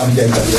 আমি যাই তাহলে।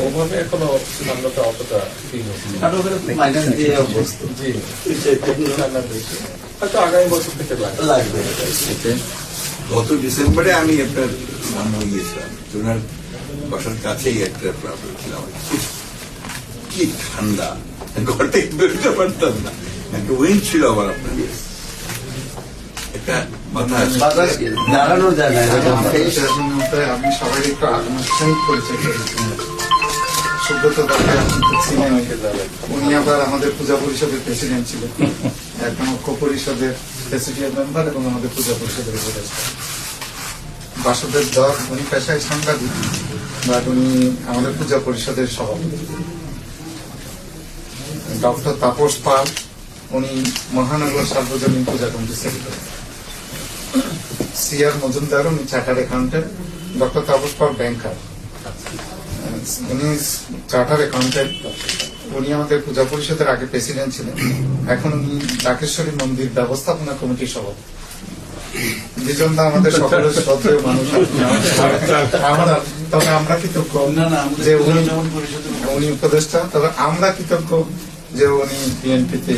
ওভাবে এখনও ঠান্ডাটা অতটা হয়তো আগামী বছর থেকে লাগবে। গত ডিসেম্বরে আমি আপনার নাম গিয়েছিলাম। ওনার বাসার কাছেই একটা প্রবলেম ছিল আমার। কি- ঠান্ডা? ঘর থেকে বেরোতে পারতাম না। একটা উইন্ড ছিল আমার আপনার একটা বাতাস। দাঁড়ানো যায় না আমি সবাই একটু আনুষ্ঠানিক পরিচয় সুব্রত ছিলেন উনি আবার আমাদের পূজা পরিষদের প্রেসিডেন্ট ছিলেন। এখন ঐক্য পরিষদের প্রেসিডেন্ট মেম্বার এবং আমাদের পূজা পরিষদের উপদেষ্টা। বাসুদেব দর উনি পেশায় সাংবাদিক বাট উনি আমাদের পূজা পরিষদের সভাপতি। ডক্টর তাপস পাল, উনি মহানগর সার্বজনীন পূজা কমিটির সেক্রেটারি সিআর মজুমদার, উনি chartered accountant doctor Tapas Pal banker উনি চার্টার অ্যাকাউন্টেন্ট উনি আমাদের পূজা পরিষদের আগে প্রেসিডেন্ট ছিলেন। এখন উনি ডাকেশ্বরী মন্দির ব্যবস্থাপনা কমিটির সভাপতি। দুজন আমাদের সকলের শ্রদ্ধেয় মানুষ। আমরা তবে আমরা কৃতজ্ঞ যে উনি উনি উপদেষ্টা তবে আমরা কৃতজ্ঞ যে উনি বিএনপিতে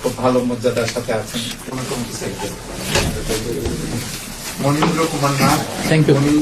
খুব ভালো মর্যাদার সাথে আছেন। Manindra Kumar Nath Thank you. উনি